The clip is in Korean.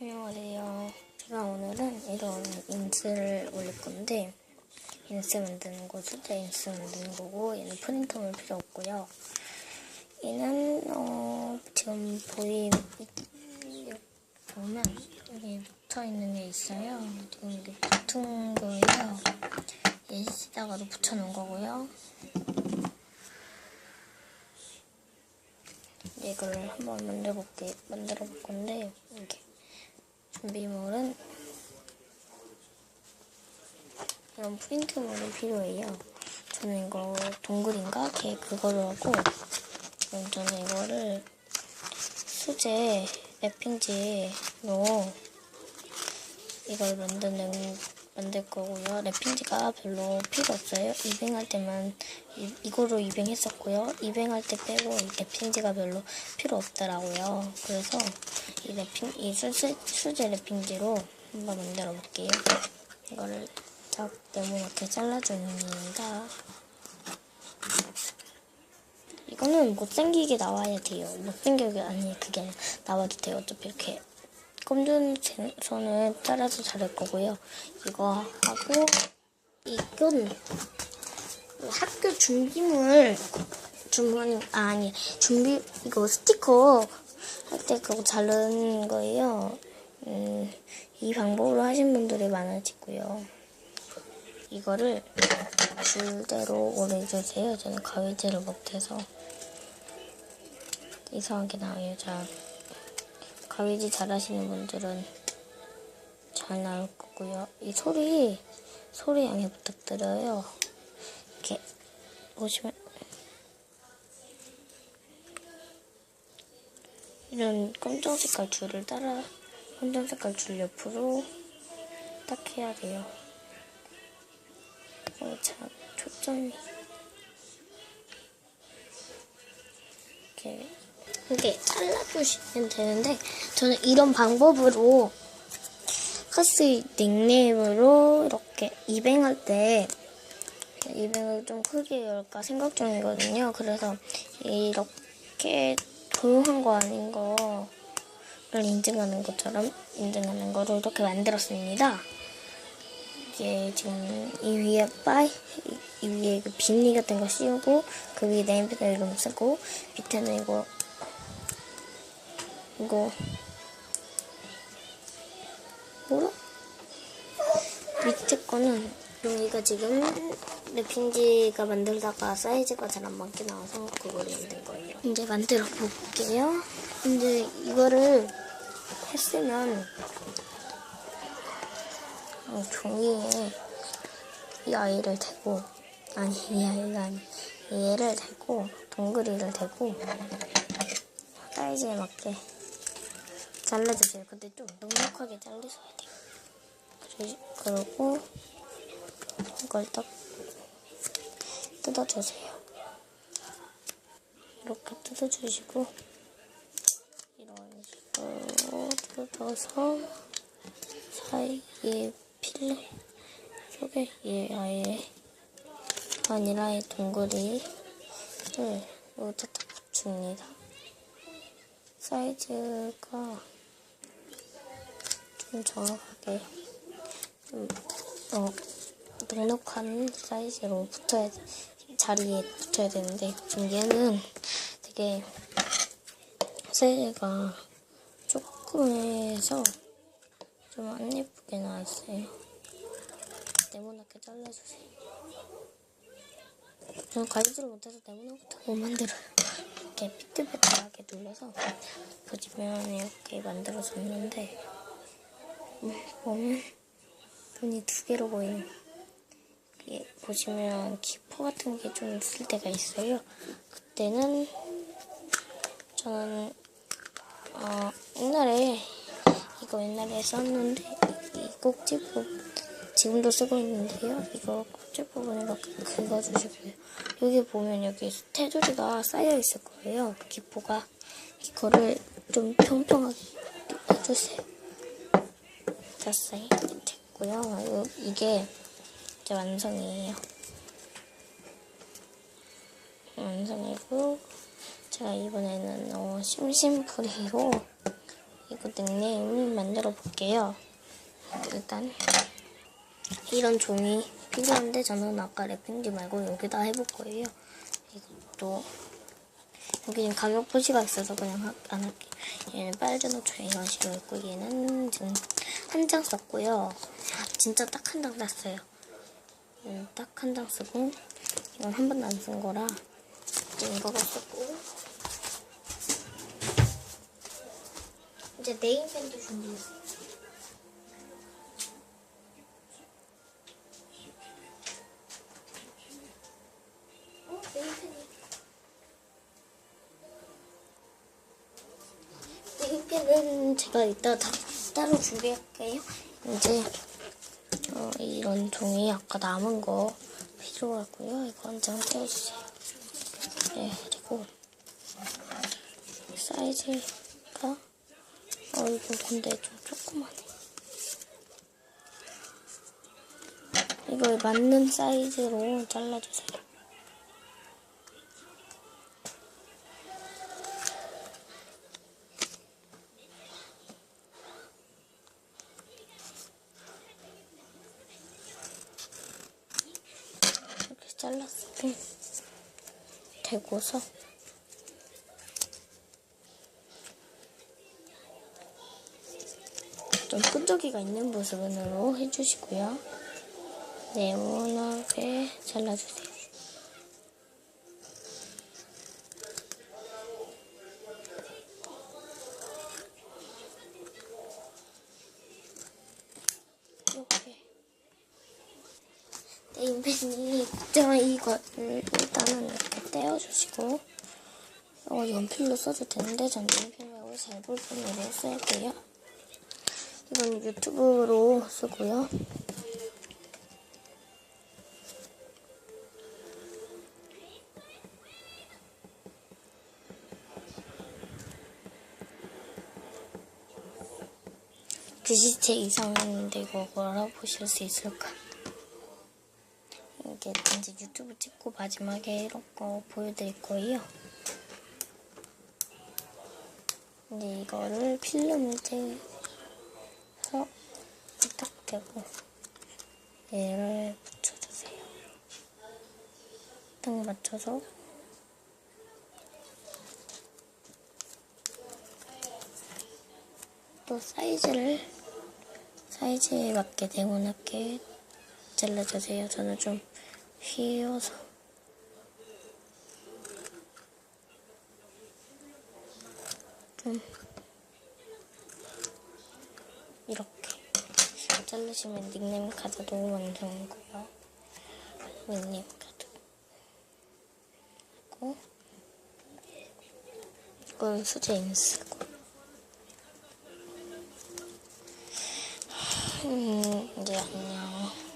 안녕하세요. 제가 오늘은 이런 인스를 올릴 건데 인스 만드는 거 수제 인스 만드는 거고 얘는 프린터물 필요 없고요. 얘는 어 지금 보이 보면 여기 붙어 있는 게 있어요. 지금 이게 붙은 거예요. 얘 쓰다가도 붙여놓은 거고요. 이걸 한번 만들어 볼게 만들어 볼 건데 이렇게 준비물은 이런 프린트물이 필요해요. 저는 이거 동글인가 걔 그거를 하고 저는 이거를 수제 랩핑지로 이걸 만드는 만들 거고요. 랩핑지가 별로 필요 없어요. 이뱅할 때만 이, 이거로 이뱅했었고요. 이뱅할 때 빼고 이 랩핑지가 별로 필요 없더라고요. 그래서 이 랩핑 이 수제, 수제 랩핑지로 한번 만들어 볼게요. 이거를 딱 네모나게 잘라줍니다. 이거는 못생기게 나와야 돼요. 못생기게 아니 그게 나와도 돼요. 어차피 이렇게 검준선을 따라서 자를 거고요. 이거 하고 이건 학교 준비물 주문 아, 아니 준비 이거 스티커 할 때 그거 자른 거예요. 음, 이 방법으로 하신 분들이 많아지고요. 이거를 줄대로 오래주세요. 저는 가위질을 못해서 이상하게 나와요. 자, 가위질 잘하시는 분들은 잘 나올 거고요. 이 소리 소리 양해 부탁드려요. 이렇게 보시면 이런 검정 색깔 줄을 따라 검정 색깔 줄 옆으로 딱 해야 돼요. 어, 참 초점이 이렇게 이렇게 잘라주시면 되는데 저는 이런 방법으로 카스 닉네임으로 이렇게 이뱅할 때 이뱅을 좀 크게 열까 생각 중이거든요. 그래서 이렇게 조용한 거 아닌 거를 인증하는 것처럼 인증하는 거를 이렇게 만들었습니다. 이게 지금 이 위에 빠이 이, 이 위에 그 비니 같은 거 씌우고 그 위에 네임펜 이름 쓰고 밑에는 이거 이거 뭐라? 밑에 거는 여기가 지금 랩핑지가 만들다가 사이즈가 잘 안 맞게 나와서 그거를 만든 거예요. 이제 만들어 볼게요. 이제 이거를 했으면 어, 종이에 이 아이를 대고 아니 이 아이가 아니 얘를 대고 동그리를 대고 사이즈에 맞게 잘라주세요. 근데 좀 넉넉하게 잘라줘야 돼요. 그리- 그리고 이걸 딱 뜯어주세요. 이렇게 뜯어주시고 이런 식으로 뜯어서 사이에 필레 속에 얘 아예 바니라의 동그리를 여기다 딱 붙입니다. 사이즈가 좀 정확하게 좀 어, 넉넉한 사이즈로 붙어야 돼. 자리에 붙어야 되는데 얘는 되게 사이즈가 조금 해서 좀 안 예쁘게 나왔어요. 네모나게 잘라주세요. 저는 가위질을 못해서 네모나부터 못 만들어요. 이렇게 삐뚤빼뚤하게 눌러서 보시면 이렇게 만들어졌는데 음, 보면 눈이 두 개로 보이는 이게 보시면 기포 같은 게 좀 있을 때가 있어요. 그때는 저는 어, 옛날에 이거 옛날에 썼는데 이 꼭지 부분 지금도 쓰고 있는데요. 이거 꼭지 부분 이렇게 긁어주시고요. 여기 보면 여기 테두리가 쌓여 있을 거예요. 기포가 이거를 좀 평평하게 해주세요. 됐어요. 됐고요. 요- 이게 이제 완성이에요. 완성이고 제가 이번에는 어, 심심풀이로 그리고 닉네임을 만들어 볼게요. 일단 이런 종이 필요한데 저는 아까 랩핑지 말고 여기다 해볼 거예요. 이것도 여기 지금 가격 표시가 있어서 그냥 하- 안 할게요. 얘는 옷 이런 식으로 있고 얘는 지금 한 장 썼고요. 아, 진짜 딱 한 장 땄어요. 얘는 딱 한 장 쓰고 이건 한 번도 안 쓴 거라 이거가 쓰고 이제 네임펜도 준비했어요. 네임펜은 제가 이따 다, 따로 준비할게요. 이제 어, 이런 종이 아까 남은 거 필요하고요. 이거 한 장 떼어주세요. 네, 그리고 사이즈가 어 이거 근데 좀 조그마네. 이거에 맞는 사이즈로 잘라주세요. 잘랐으면 되고서 좀 끈적이가 있는 부분으로 해주시고요. 네모나게 잘라주세요. 네임펜이 특정한 이거를 일단은 이렇게 떼어주시고 어, 연필로 써도 되는데 전 말고 잘볼 뿐으로 쓸게요. 이건 유튜브로 쓰고요. 글씨체 이상인데 이거 알아보실 수 있을까? 이게 이제 유튜브 찍고 마지막에 이런 거 보여드릴 거예요. 이제 이거를 필름을 떼서 딱 대고 얘를 붙여주세요. 딱 맞춰서 또 사이즈를 사이즈에 맞게 네모나게 잘라주세요. 저는 좀 휘어서 좀 이렇게 자르시면 닉네임 카드도 완성이고요. 닉네임 카드 그리고 이건 수제 인스고 음, 이제 안녕.